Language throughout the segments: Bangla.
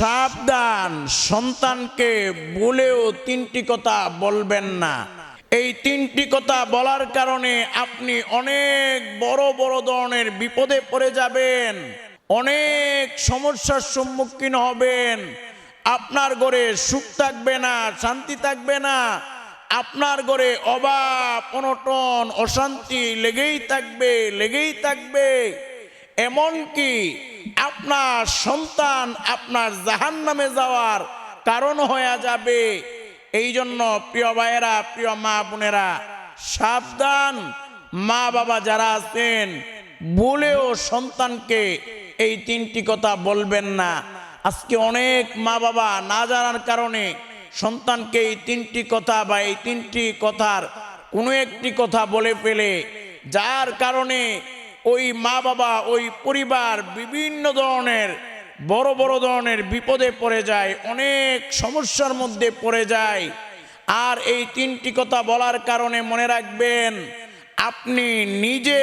সাবধান, সন্তানকে বলেও তিনটি কথা বলবেন না। এই তিনটি কথা বলার কারণে আপনি অনেক বড় বড় ধরনের বিপদে পড়ে যাবেন, অনেক সমস্যার সম্মুখীন হবেন। আপনার ঘরে সুখ থাকবে না, শান্তি থাকবে না। আপনার ঘরে অভাব, অনটন, অশান্তি লেগেই থাকবে লেগেই থাকবে। এমনকি আপনার সন্তান আপনার জাহান নামে যাওয়ার কারণ হয়ে যাবে। এই জন্য প্রিয় ভাইয়েরা, প্রিয় মা বোনেরা, সাবধান। মা বাবা যারা আছেন বলেও সন্তানকে এই তিনটি কথা বলবেন না। আজকে অনেক মা বাবা না জানার কারণে সন্তানকে এই তিনটি কথা বা এই তিনটি কথার কোনো একটি কথা বলে ফেলে, যার কারণে ওই মা বাবা, ওই পরিবার বিভিন্ন ধরনের, বড় বড় ধরনের বিপদে পড়ে যায়, অনেক সমস্যার মধ্যে পড়ে যায়। আর এই তিনটি কথা বলার কারণে মনে রাখবেন, আপনি নিজে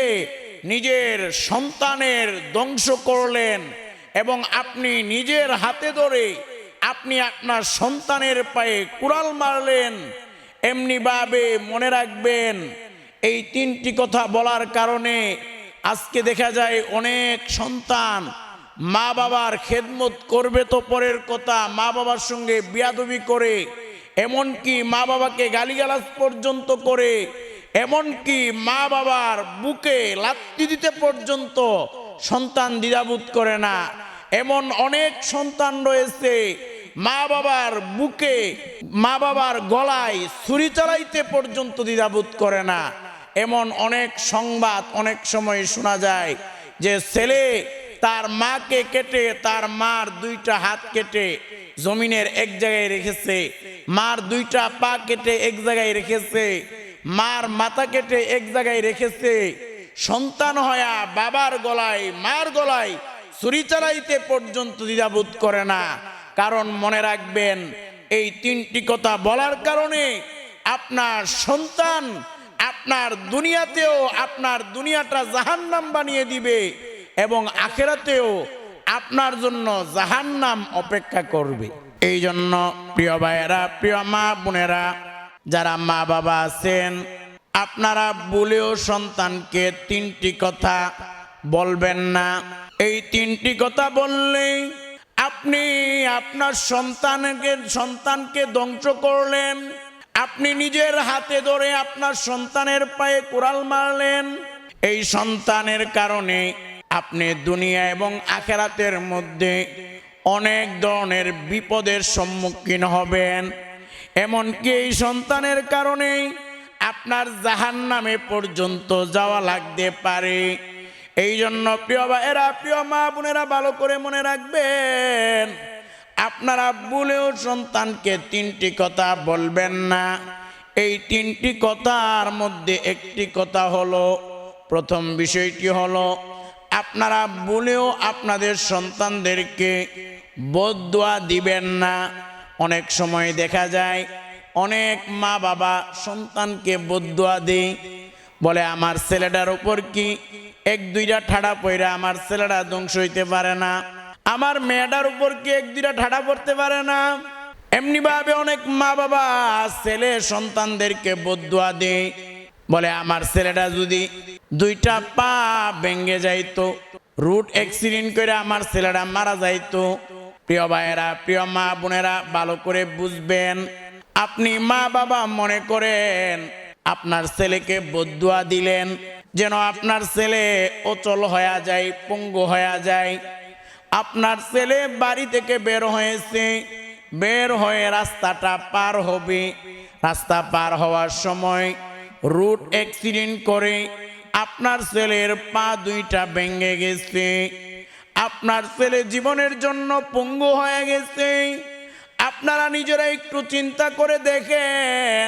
নিজের সন্তানের ধ্বংস করলেন এবং আপনি নিজের হাতে ধরে আপনি আপনার সন্তানের পায়ে কুড়াল মারলেন, এমনিভাবে মনে রাখবেন, এই তিনটি কথা বলার কারণে আজকে দেখা যায় অনেক সন্তান মা বাবার খেদমত করবে তো পরের কথা, মা বাবার সঙ্গে বিয়াদবি করে, এমনকি মা বাবাকে গালিগালাজ পর্যন্ত করে, এমনকি মা বাবার বুকে লাত্তি দিতে পর্যন্ত সন্তান দ্বিধাবোধ করে না। এমন অনেক সন্তান রয়েছে, মা বাবার বুকে, মা বাবার গলায় ছুরি চালাইতে পর্যন্ত দ্বিধাবোধ করে না। এমন অনেক সংবাদ অনেক সময় শোনা যায় যে ছেলে তার মাকে কেটে তার মার দুইটা হাত কেটে জমিনের এক জায়গায় রেখেছে, মার দুইটা পা কেটে এক জায়গায় রেখেছে, মার মাথা কেটে এক জায়গায় রেখেছে। সন্তান হয়া বাবার গলায়, মার গলায় ছুরি চালাইতে পর্যন্ত দ্বিধাবোধ করে না। কারণ মনে রাখবেন, এই তিনটি কথা বলার কারণে আপনার সন্তান আপনার দুনিয়াতেও আপনার দুনিয়াটা জাহান্নাম বানিয়ে দিবে এবং আখেরাতেও আপনার জন্য জাহান্নাম অপেক্ষা করবে। এই জন্য প্রিয় ভাইয়েরা, প্রিয় মা বোনেরা, যারা মা বাবা আছেন, আপনারা বলেও সন্তানকে তিনটি কথা বলবেন না। এই তিনটি কথা বললেই আপনি আপনার সন্তানকে সন্তানকে ধ্বংস করলেন। আপনি নিজের হাতে ধরে আপনার সন্তানের পায়ে কোরাল মারলেন। এই সন্তানের কারণে আপনি দুনিয়া এবং আখেরাতের মধ্যে অনেক ধরনের বিপদের সম্মুখীন হবেন। এমনকি এই সন্তানের কারণেই আপনার জাহান নামে পর্যন্ত যাওয়া লাগতে পারে। এই জন্য প্রিয় এরা প্রিয় মা বোনেরা, ভালো করে মনে রাখবেন। আপনারা বলেও সন্তানকে তিনটি কথা বলবেন না। এই তিনটি কথার মধ্যে একটি কথা হলো, প্রথম বিষয়টি হলো, আপনারা বলেও আপনাদের সন্তানদেরকে বদুয়া দিবেন না। অনেক সময় দেখা যায়, অনেক মা বাবা সন্তানকে বদুয়া দেয়, বলে, আমার ছেলেটার উপর কি এক দুইটা ঠাড়া পইরা আমার ছেলেটা ধ্বংস হইতে পারে না? আমার মেয়েটার উপর কি এক দুইটা ঠাড়া পড়তে পারে না। এমনি ভাবে অনেক মা বাবা ছেলে সন্তানদেরকে বদুয়া দেয়। বলে, আমার ছেলেটা যদি দুইটা পা ভেঙে যাইতো, রুট অ্যাক্সিডেন্ট করে আমার ছেলেটা মারা যাইতো। প্রিয় ভাইয়েরা, প্রিয় মা বোনেরা, ভালো করে বুঝবেন। আপনি মা বাবা মনে করেন আপনার ছেলেকে বদুয়া দিলেন, যেন আপনার ছেলে অচল হয়ে যায়, পঙ্গু হয়ে যায়। আপনার ছেলে বাড়ি থেকে বের হয়েছে, বের হয়ে রাস্তাটা পার হবে। রাস্তা পার হওয়ার সময় রুট অ্যাক্সিডেন্ট করে আপনার ছেলের পা দুইটা ভেঙে গেছে। আপনার ছেলে জীবনের জন্য পঙ্গু হয়ে গেছে। আপনারা নিজেরা একটু চিন্তা করে দেখেন।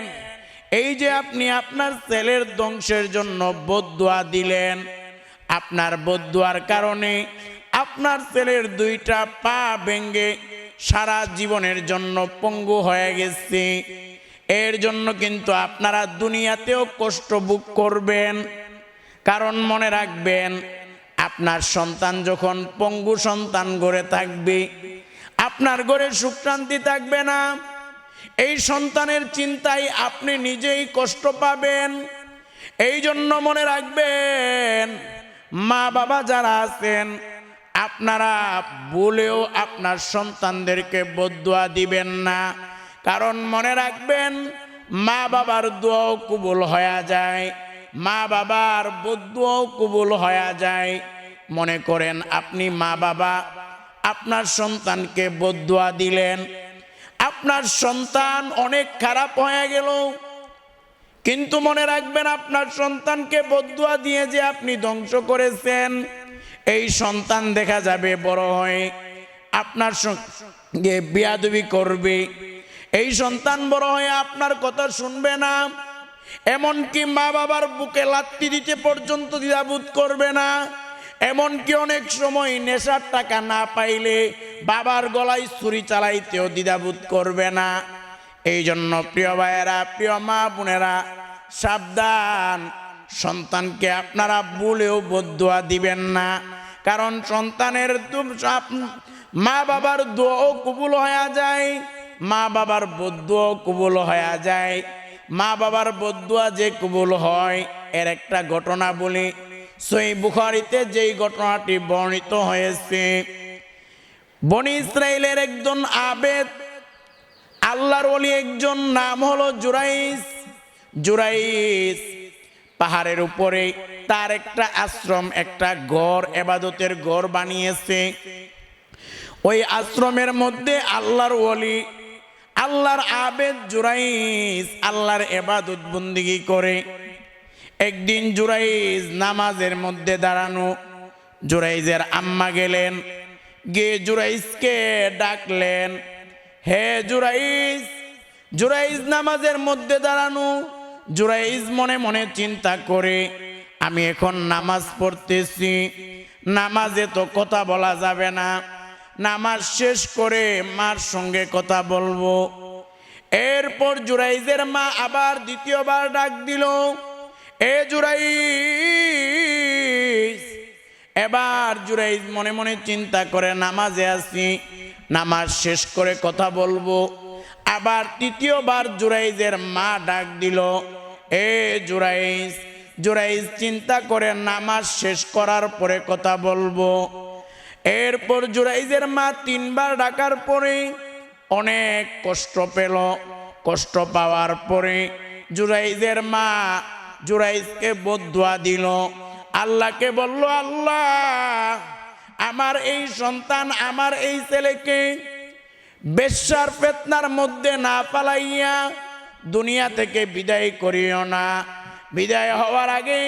এই যে আপনি আপনার ছেলের ধ্বংসের জন্য বদুয়া দিলেন, আপনার বদুয়ার কারণে আপনার ছেলের দুইটা পা ভেঙ্গে সারা জীবনের জন্য পঙ্গু হয়ে গেছে। এর জন্য কিন্তু আপনারা দুনিয়াতেও কষ্ট ভোগ করবেন। কারণ মনে রাখবেন, আপনার সন্তান যখন পঙ্গু সন্তান গড়ে থাকবে, আপনার ঘরে সুখ শান্তি থাকবে না। এই সন্তানের চিন্তায় আপনি নিজেই কষ্ট পাবেন। এই জন্য মনে রাখবেন মা বাবা যারা আছেন আপনারা বলেও আপনার সন্তানদেরকে বদুয়া দিবেন না। কারণ মনে রাখবেন, মা বাবার দোয়াও কবুল হয়ে যায়, মা বাবার বদুয়াও কবুল হয়ে যায়। মনে করেন, আপনি মা বাবা, আপনার সন্তানকে বদুয়া দিলেন। আপনার সন্তান অনেক খারাপ হয়ে গেল। কিন্তু মনে রাখবেন, আপনার সন্তানকে বদুয়া দিয়ে যে আপনি ধ্বংস করেছেন। এই সন্তান দেখা যাবে, বড় হয়ে। আপনার সঙ্গে বিয়াদবি করবে। এই সন্তান বড় হয়ে আপনার কথা শুনবে না। এমনকি মা বাবার বুকে লাত্তি দিতে পর্যন্ত দ্বিধাবোধ করবে না। এমনকি অনেক সময় নেশার টাকা না পাইলে বাবার গলায় ছুরি চালাইতেও দ্বিধাবোধ করবে না। এই জন্য প্রিয় ভাইয়েরা, প্রিয় মা বোনেরা সাবধান। সন্তানকে আপনারা বলেও বদুয়া দিবেন না। কারণ সন্তানের মা বাবার দোয়াও কবুল হয়ে যায়, মা বাবার বদুয়াও কবুল হয়ে যায়। মা বাবার বদুয়া যে কবুল হয়, এর একটা ঘটনা বলি। সই বুখারিতে যেই ঘটনাটি বর্ণিত হয়েছে, বনি ইসরায়েলের একজন আবেদ, আল্লাহর ওলি একজন, নাম হলো জুরাইস জুরাইস পাহাড়ের উপরে তার একটা আশ্রম, একটা গড় এবাদতের গড় বানিয়েছে। ওই আশ্রমের মধ্যে আল্লাহর ওলি, আল্লাহর আবেদ জুরাইস আল্লাহর এবাদত বন্দিগি করে। একদিন জুরাইজ নামাজের মধ্যে দাঁড়ানো জুরাইজের আম্মা গেলেন, গিয়ে জুরাইজকে ডাকলেন, হে জুরাইজ জুরাইজ নামাজের মধ্যে দাঁড়ানো জুরাইজ মনে মনে চিন্তা করে, আমি এখন নামাজ পড়তেছি। নামাজে তো কথা বলা যাবে না। নামাজ শেষ করে মার সঙ্গে কথা বলব। এরপর জুরাইজের মা আবার দ্বিতীয়বার ডাক দিল, এ জুরাইজ! এবার জুরাইজ মনে মনে চিন্তা করে, নামাজে আসি নামাজ শেষ করে কথা বলব। আবার তৃতীয়বার জুরাইজের মা ডাক দিল এ জুরাইজ জুরাইজ চিন্তা করে নামাজ শেষ করার পরে কথা বলব। এরপর জুরাইজের মা তিনবার ডাকার পরে অনেক কষ্ট পেল। কষ্ট পাওয়ার পরে জুরাইজের মা জুরাইজকে বদুয়া দিল। আল্লাহকে বলল, আল্লাহ, আমার এই সন্তান আমার এই ছেলেকে বেশ্যার ফেতনার মধ্যে না পালাইয়া দুনিয়া থেকে বিদায় করিও না। বিদায় হওয়ার আগে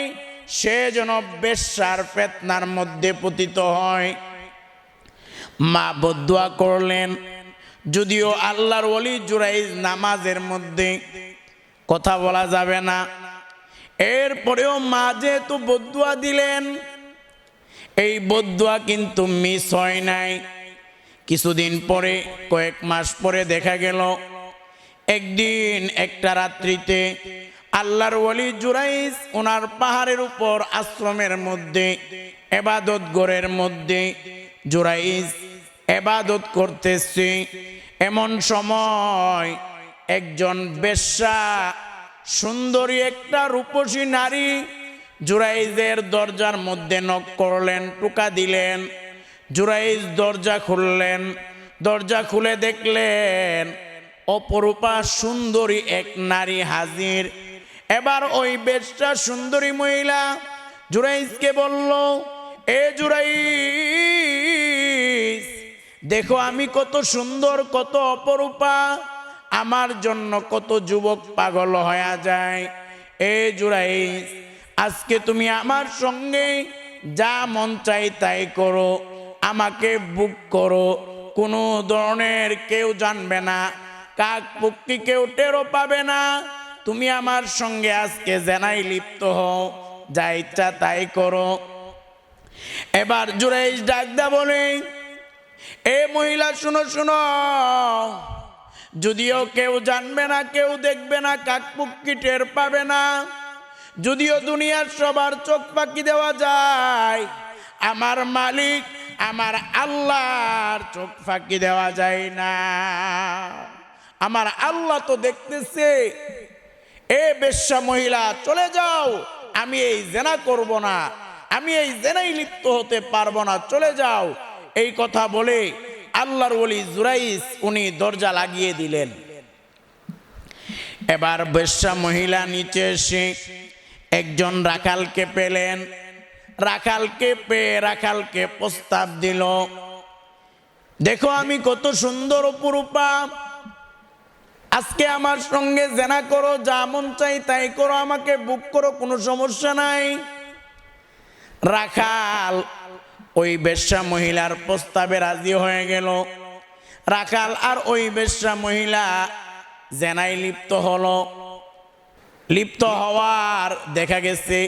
সে যেন বেশ্যার ফেতনার মধ্যে পতিত হয়। মা বদুয়া করলেন, যদিও আল্লাহর অলি জুরাইজ নামাজের মধ্যে কথা বলা যাবে না, এরপরেও মা যেহেতু বদুয়া দিলেন, এই বদুয়া কিন্তু মিস হয় নাই। কিছুদিন পরে, কয়েক মাস পরে দেখা গেল একদিন একটা রাত্রিতে আল্লাহর ওলি জুরাইস ওনার পাহাড়ের উপর আশ্রমের মধ্যে, এবাদত গড়ের মধ্যে জুরাইস এবাদত করতেছে। এমন সময় একজন বেশ্যা সুন্দরী একটা রূপসী নারী জুরাইজের দরজার মধ্যে নক করলেন, টুকা দিলেন। জুরাইজ দরজা খুললেন, দরজা খুলে দেখলেন অপরূপা সুন্দরী এক নারী হাজির। এবার ওই বেশটা সুন্দরী মহিলা জুরাইজকে বলল, এ জুরাইজ দেখো আমি কত সুন্দর, কত অপরূপা। আমার জন্য কত যুবক পাগল হয়ে যায়। এ জুরাইজ আজকে তুমি আমার সঙ্গে যা মন চাই তাই করো। আমাকে বুক করো। কোনো ধরনের কেউ জানবে না। কাক পক্ষী কেউ টেরো পাবে না। তুমি আমার সঙ্গে আজকে জেনাই লিপ্ত হও, যা ইচ্ছা তাই করো। এবার জুরাইজ ডাকদা বলে, এ মহিলা, শুনো শুনো। যদিও কেউ জানবে না, কেউ দেখবে না কাকপুক্কি টের পাবে না। যদিও দুনিয়ার সবার চোখ পাকি দেওয়া যায়, আমার মালিক, আমার আল্লাহর চোখ ফাঁকি দেওয়া যায় না। আমার আল্লাহ তো দেখতেছে, এ বেশ্যা মহিলা, চলে যাও, আমি এই জেনা করব না, আমি এই জেনাই লিপ্ত হতে পারব না, চলে যাও। এই কথা বলে আল্লাহর ওলি জুরাইস উনি দরজা লাগিয়ে দিলেন। এবার বেশ্যা মহিলা নিচে এসে একজন রাখালকে পেলেন। রাখালকে পেয়ে রাখালকে প্রস্তাব দিল, দেখো আমি কত সুন্দর অপরূপা আজকে আমার সঙ্গে জেনা করো, যা মন চাই তাই করো, আমাকে বুক করো, কোনো সমস্যা নাই। রাখাল, ওই বেশ্যা মহিলার প্রস্তাবে রাজি হয়ে গেল। রাখাল আর ওই বেশ্যা মহিলা জেনাই লিপ্ত হলো। লিপ্ত হওয়ার দেখা গেছে,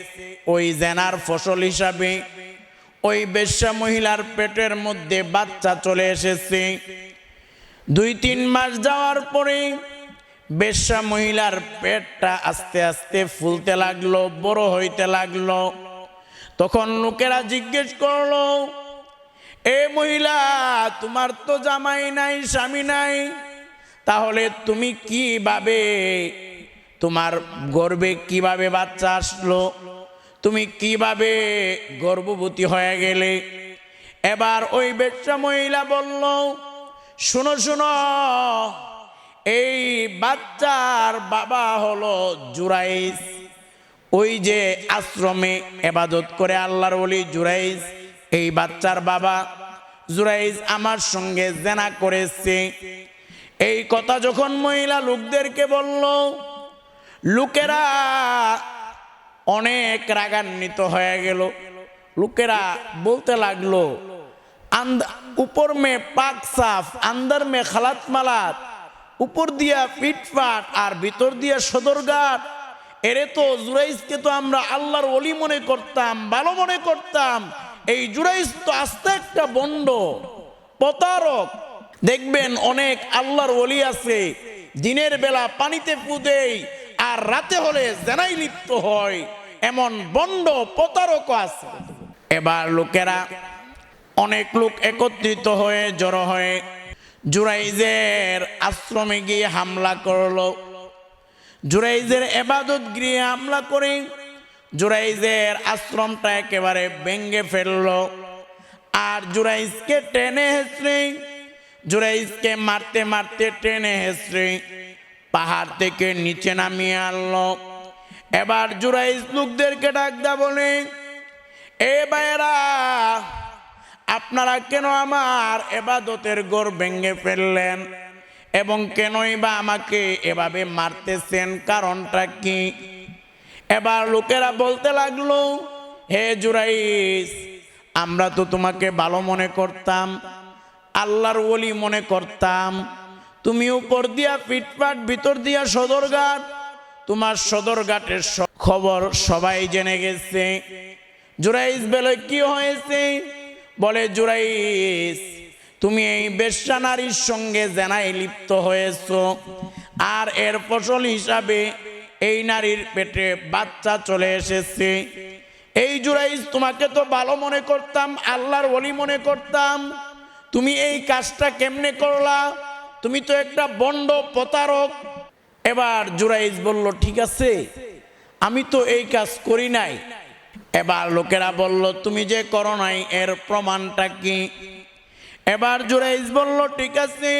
ওই জেনার ফসল হিসাবে। ওই বেশ্যা মহিলার পেটের মধ্যে বাচ্চা চলে এসেছে। দুই তিন মাস যাওয়ার পরে বেশ্যা মহিলার পেটটা আস্তে আস্তে ফুলতে লাগল, বড় হইতে লাগল। তখন লোকেরা জিজ্ঞেস করল, এ মহিলা, তোমার তো জামাই নাই, স্বামী নাই, তাহলে তুমি কীভাবে, তোমার গর্বে কীভাবে বাচ্চা আসলো? তুমি কীভাবে গর্ভবতী হয়ে গেলে? এবার ওই বেশ্যা মহিলা বলল, শুনো শুনো এই বাচ্চার বাবা হলো জুরাইস। ওই যে আশ্রমে এবাদত করে আল্লাহর ওলি জুরাইস, এই বাচ্চার বাবা জুরাইজ আমার সঙ্গে জেনা করেছে। এই কথা যখন মহিলা লোকদেরকে বলল, লোকেরা অনেক রাগান্বিত হয়ে গেল। লোকেরা বলতে লাগল উপর মে পাক সাফ, আন্দার মে খালাত মালাত উপর দিয়া পিটপাট আর ভিতর দিয়া সদরঘাট। এরে তো জুরাইজকে তো আমরা আল্লাহর অলি মনে করতাম, ভালো মনে করতাম। এই জুরাইজ তো আস্তে একটা বন্ড, প্রতারক। দেখবেন অনেক আল্লাহর অলি আছে, দিনের বেলা পানিতে পুদেই আর রাতে হলে জেনাই লিপ্ত হয়। এমন বন্ড প্রতারক আছে। এবার লোকেরা, অনেক লোক একত্রিত হয়ে, জড়ো হয়ে জুরাইজের আশ্রমে গিয়ে হামলা করল। জুরাইজের এবাদত গৃহে হামলা করে জুরাইজের আশ্রমটা একেবারে ভেঙ্গে ফেলল। আর জুরাইজকে টেনে হেসড়ে জুরাইজকে মারতে মারতে টেনে হেসড়ে পাহাড় থেকে নিচে নামিয়ে আনলো। এবার জুরাইজ লোকদেরকে ডাকদা বলে, এ বাইরা আপনারা কেন আমার এবাদতের গোর ভেঙে ফেললেন? এবং কেনই বা আমাকে এভাবে মারতেছেন কারণটা কি? এবার লোকেরা বলতে লাগল, হে জুরাইস, আমরা তো তোমাকে ভালো মনে করতাম, আল্লাহর ওলি মনে করতাম। তুমি উপর দিয়া পিটপাট ভিতর দিয়া সদরঘাট, তোমার সদরঘাটের খবর সবাই জেনে গেছে। জুরাইস বেলে কি হয়েছে? বলে, জুরাইস, তুমি এই বেশ্যা নারীর সঙ্গে জেনায় লিপ্ত হয়েছ, আর এর ফসল হিসাবে এই নারীর পেটে বাচ্চা চলে এসেছে। এই জুরাইস, তোমাকে তো ভালো মনে করতাম, আল্লাহর ওলি মনে করতাম। তুমি এই কাজটা কেমনে করলা? তুমি তো একটা বন্ড প্রতারক। এবার জুরাইজ বলল, ঠিক আছে, আমি তো এই কাজ করি নাই। এবার লোকেরা বলল, তুমি যে করো নাই, এর প্রমাণটা কি? এবার জুরাইজ বলল, ঠিক আছে,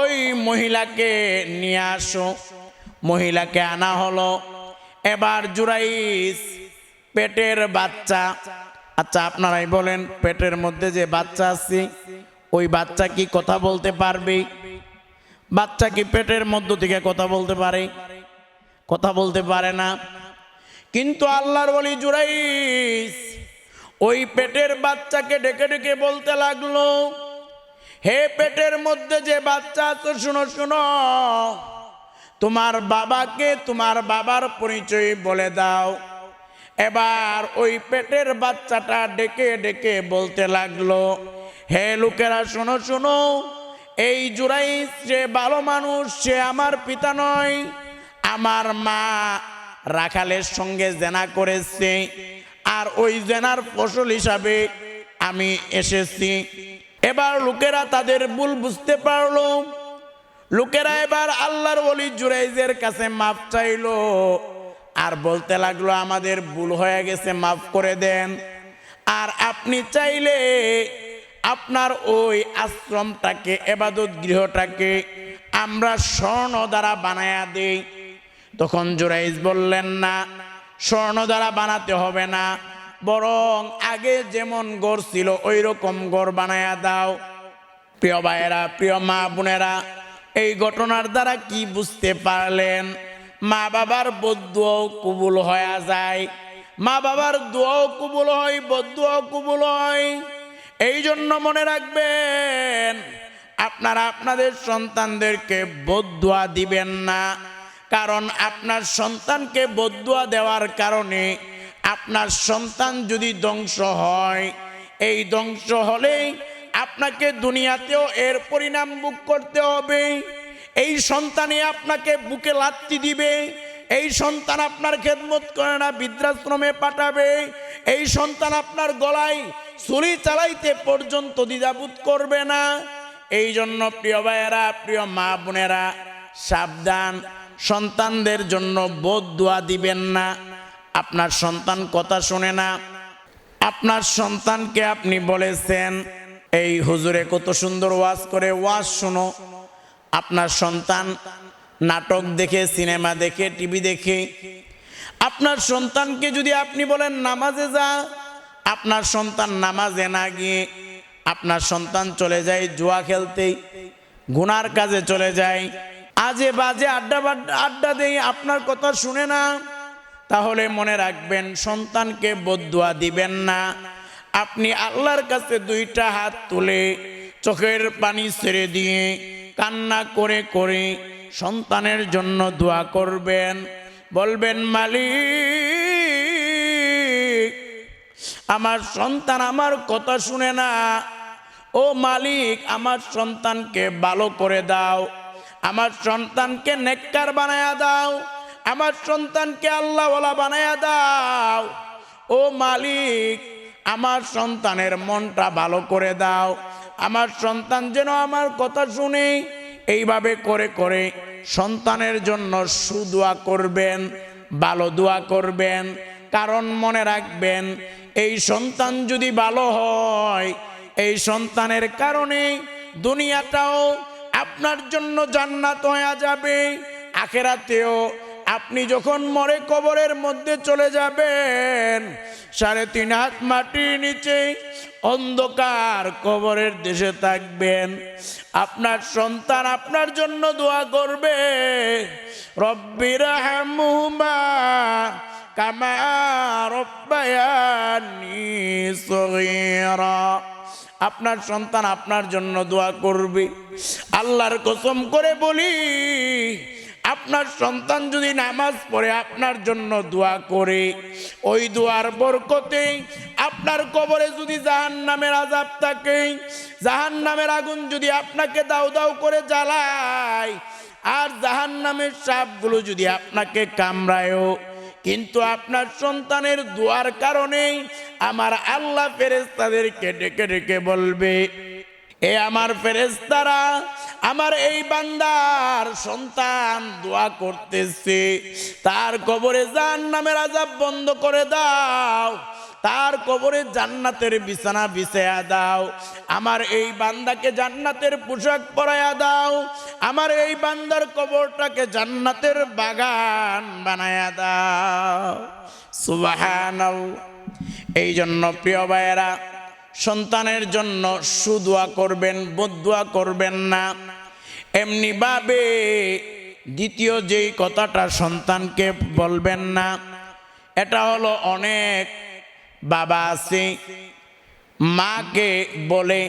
ওই মহিলাকে নিয়ে আসো। মহিলাকে আনা হলো। এবার জুরাইস পেটের বাচ্চা আচ্ছা আপনারাই বলেন, পেটের মধ্যে যে বাচ্চা আছে, ওই বাচ্চা কি কথা বলতে পারবে? বাচ্চা কি পেটের মধ্য থেকে কথা বলতে পারে? কথা বলতে পারে না। কিন্তু আল্লাহর বলি জুরাইস ওই পেটের বাচ্চাকে ডেকে ডেকে বলতে লাগল, হে পেটের মধ্যে যে বাচ্চা আছে, শুনো শুনো, তোমার বাবাকে তোমার বাবার পরিচয় বলে দাও। এবার ওই পেটের বাচ্চাটা ডেকে ডেকে বলতে লাগল, হে লোকেরা, শোনো শোনো, এই জুরাই সে ভালো মানুষ, সে আমার পিতা নয়, আমার মা রাখালের সঙ্গে জেনা করেছে। আর ওই জেনার ফসল হিসাবে আমি এসেছি। এবার লোকেরা তাদের ভুল বুঝতে পারল। লোকেরা এবার আল্লাহর ওলি জুরাইজের কাছে মাপ চাইলো। আর বলতে লাগল, আমাদের ভুল হয়ে গেছে, মাফ করে দেন। আর আপনি চাইলে আপনার ওই আশ্রমটাকে, এবাদত গৃহটাকে আমরা স্বর্ণ দ্বারা বানায়া দেই। তখন জুরাইজ বললেন, না, স্বর্ণ দ্বারা বানাতে হবে না, বরং আগে যেমন গড় ছিল ওই রকম গড় বানায়া দাও। প্রিয় ভাইয়েরা, প্রিয় মা বোনেরা, এই ঘটনার দ্বারা কি বুঝতে পারলেন? মা বাবার বদুয়াও কবুল হয়ে যায়। মা বাবার দোয়াও কবুল হয়, বদুয়াও কবুল হয়। এই জন্য মনে রাখবেন, আপনারা আপনাদের সন্তানদেরকে বদুয়া দিবেন না। কারণ আপনার সন্তানকে বদুয়া দেওয়ার কারণে আপনার সন্তান যদি ধ্বংস হয়, এই ধ্বংস হলেই আপনাকে দুনিয়াতেও এর পরিণাম বুক করতে হবে। এই সন্তানে আপনাকে বুকে লাত্তি দিবে, এই সন্তান আপনার খেদমত করে না, বৃদ্ধাশ্রমে পাঠাবে, এই সন্তান আপনার গলায় ছুরি চালাইতে পর্যন্ত দ্বিধাবোধ করবে না। এই জন্য প্রিয় ভাইয়েরা, প্রিয় মা বোনেরা, সাবধান সন্তানদের জন্য বোধ দোয়া দিবেন না। আপনার সন্তান কথা শোনে না। আপনার সন্তানকে আপনি বলেছেন, এই হুজুরে কত সুন্দর ওয়াজ করে ওয়াজ শোনো। আপনার সন্তান নাটক দেখে, সিনেমা দেখে, টিভি দেখে। আপনার সন্তানকে যদি আপনি বলেন, নামাজে যা। আপনার সন্তান নামাজে না গিয়ে আপনার সন্তান চলে যায় জুয়া খেলতেই গুনার কাজে চলে যায়। আজে বাজে আড্ডা আড্ডা দেই, আপনার কথা শুনে না? তাহলে মনে রাখবেন, সন্তানকে বদুয়া দিবেন না। আপনি আল্লাহর কাছে দুইটা হাত তুলে চোখের পানি ছেড়ে দিয়ে কান্না করে করে সন্তানের জন্য দোয়া করবেন। বলবেন, মালিক, আমার সন্তান আমার কথা শুনে না। ও মালিক, আমার সন্তানকে ভালো করে দাও। আমার সন্তানকে নেককার বানায়া দাও, আমার সন্তানকে আল্লাহওয়ালা বানায়া দাও। ও মালিক, আমার সন্তানের মনটা ভালো করে দাও। আমার সন্তান যেন আমার কথা শুনে এইভাবে করে করে সন্তানের জন্য সুদোয়া করবেন, ভালো দোয়া করবেন, কারণ মনে রাখবেন, এই সন্তান যদি ভালো হয়, এই সন্তানের কারণে দুনিয়াটাও আপনার জন্য জান্নাত হয়ে যাবে। আখেরাতেও আপনি যখন মরে কবরের মধ্যে চলে যাবেন, সাড়ে তিন হাত মাটির নিচে অন্ধকার কবরের দেশে থাকবেন। আপনার সন্তান আপনার জন্য দোয়া করবে, রব্বির কামা রব্বায়ানি সগীরা। আপনার সন্তান আপনার জন্য দোয়া করবে। আল্লাহর কসম করে বলি, আপনার সন্তান যদি নামাজ পড়ে, আপনার জন্য দোয়া করে। ওই দোয়ার বরকতে আপনার কবরে যদি জাহান নামের আজাব থাকে জাহান নামের আগুন যদি আপনাকে দাও দাও করে জ্বালায়, আর জাহান নামের সাপগুলো যদি আপনাকে কামড়ায়ও। কিন্তু আপনার সন্তানের দোয়ার কারণে আমার আল্লাহ ফেরেস্তাদেরকে ডেকে ডেকে বলবে, এ আমার ফেরেস্তারা আমার এই বান্দার সন্তান দোয়া করতেছে। তার কবরে জান নামের আজাব বন্ধ করে দাও। তার কবরে জান্নাতের বিছানা বিছায়া দাও। আমার এই বান্দাকে জান্নাতের পোশাক পরায়া দাও। আমার এই বান্দার কবরটাকে জান্নাতের বাগান বানায়া দাও। সুবহানাল্লাহ। এই জন্য প্রিয় ভাইয়েরা, সন্তানের জন্য সুদোয়া করবেন, বদুয়া করবেন না। এমনি ভাবে দ্বিতীয় যেই কথাটা সন্তানকে বলবেন না, এটা হলো অনেক বাবা আছে, মাকে বলে,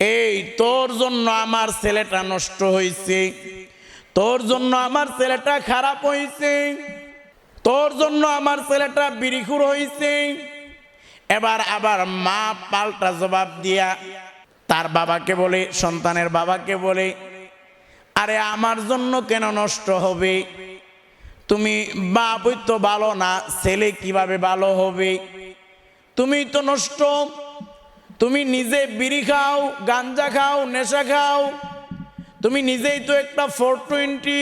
এই তোর জন্য আমার ছেলেটা নষ্ট হয়েছে তোর জন্য আমার ছেলেটা খারাপ হয়েছে তোর জন্য আমার ছেলেটা বিরিখুর হয়েছে এবার আবার মা পাল্টা জবাব দিয়া তার বাবাকে বলে, সন্তানের বাবাকে বলে, আরে আমার জন্য কেন নষ্ট হবে? তুমি বাবই তো ভালো না, ছেলে কীভাবে ভালো হবে? তুমি তো নষ্ট, তুমি নিজে বিড়ি খাও, গাঞ্জা খাও, নেশা খাও, তুমি নিজেই তো একটা ফোর টোয়েন্টি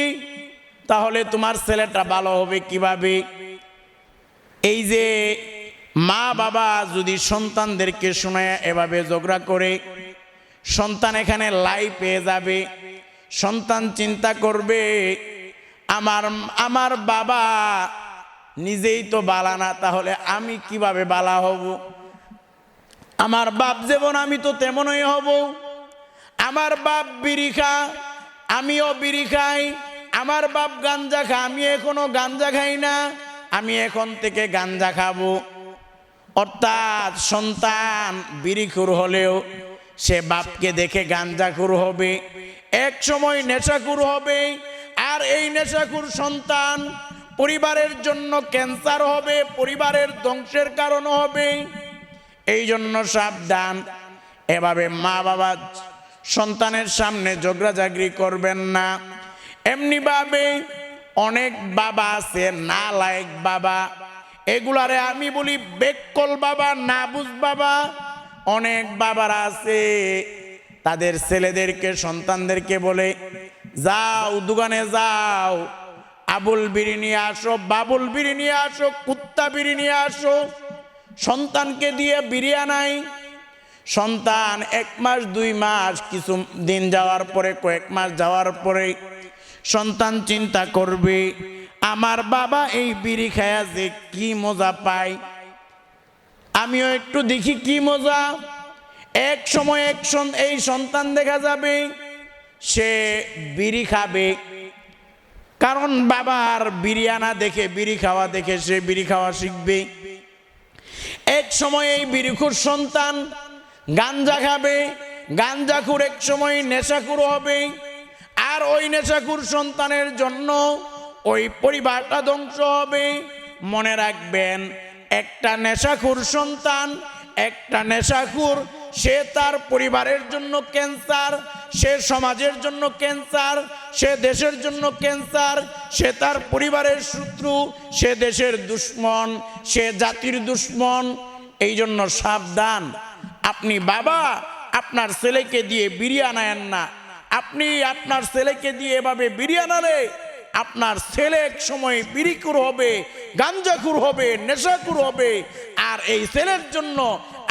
তাহলে তোমার ছেলেটা ভালো হবে কীভাবে? এই যে মা বাবা যদি সন্তানদেরকে শোনায় এভাবে ঝগড়া করে, সন্তান এখানে লাই পেয়ে যাবে, সন্তান চিন্তা করবে, আমার আমার বাবা নিজেই তো বালা না, তাহলে আমি কীভাবে বালা হব? আমার বাপ যেমন আমি তো তেমনই হব। আমার বাপ বিড়ি খা আমিও বিড়ি খাই। আমার বাপ গাঞ্জা খা আমি এখনও গাঞ্জা খাই না। আমি এখন থেকে গাঞ্জা খাব। অর্থাৎ সন্তান বিড়িখুর হলেও সে বাপকে দেখে গাঞ্জাখুর হবে, এক সময় নেশাখুর হবে, আর এই নেশাখুর সন্তান পরিবারের জন্য ক্যান্সার হবে, পরিবারের ধ্বংসের কারণ হবে। এই জন্য সাবধান, এভাবে মা বাবা সন্তানের সামনে ঝগড়াঝাগড়ি করবেন না। এমনিভাবে অনেক বাবা আছে না লায়ক বাবা এগুলারে আমি বলি বেককল বাবা না বুঝ বাবা। অনেক বাবারা আছে, তাদের ছেলেদেরকে, সন্তানদেরকে বলে, যাও, দোকানে যাও। আবুল বিড়ি নিয়ে আসো, বাবুল বিড়ি নিয়ে আসো, কুত্তা বিড়ি নিয়ে আসো। সন্তানকে দিয়ে বিরিয়ানাই সন্তান এক মাস, দুই মাস, কিছু দিন যাওয়ার পরে, কয়েক মাস যাওয়ার পরে সন্তান চিন্তা করবে আমার বাবা এই বিড়ি খায়া যে কি মজা পায়। আমিও একটু দেখি কি মজা। এক সময় এক এই সন্তান দেখা যাবে, সে বিড়ি খাবে। কারণ বাবার বিরিয়ানা দেখে, বিড়ি খাওয়া দেখে সে বিড়ি খাওয়া শিখবে। এক সময় এই বিড়িখুর সন্তান গাঞ্জা খাবে, গাঞ্জাখুর এক সময় নেশাখুর হবে। আর ওই নেশাখুর সন্তানের জন্য ওই পরিবারটা ধ্বংস হবে। মনে রাখবেন, একটা নেশাখুর সন্তান, একটা নেশাখুর, সে তার পরিবারের জন্য ক্যান্সার, সে সমাজের জন্য ক্যান্সার, সে দেশের জন্য ক্যান্সার, সে তার পরিবারের শত্রু, সে দেশের দুশ্মন, সে জাতির দুশ্মন। এই জন্য সাবধান। আপনি বাবা, আপনার ছেলেকে দিয়ে বিরিয়ানা আনেন না। আপনি আপনার ছেলেকে দিয়ে এভাবে বিরিয়ানালে আপনার ছেলে এক সময় বিড়িকুর হবে গাঞ্জাকুর হবে নেশাকুর হবে, আর এই ছেলের জন্য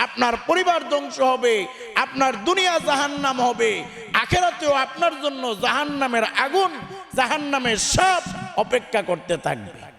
আপনার পরিবার ধ্বংস হবে, আপনার দুনিয়া জাহান্নাম হবে। আখেরাতেও আপনার জন্য জাহান্নামের আগুন, জাহান্নামের সাপ অপেক্ষা করতে থাকবে।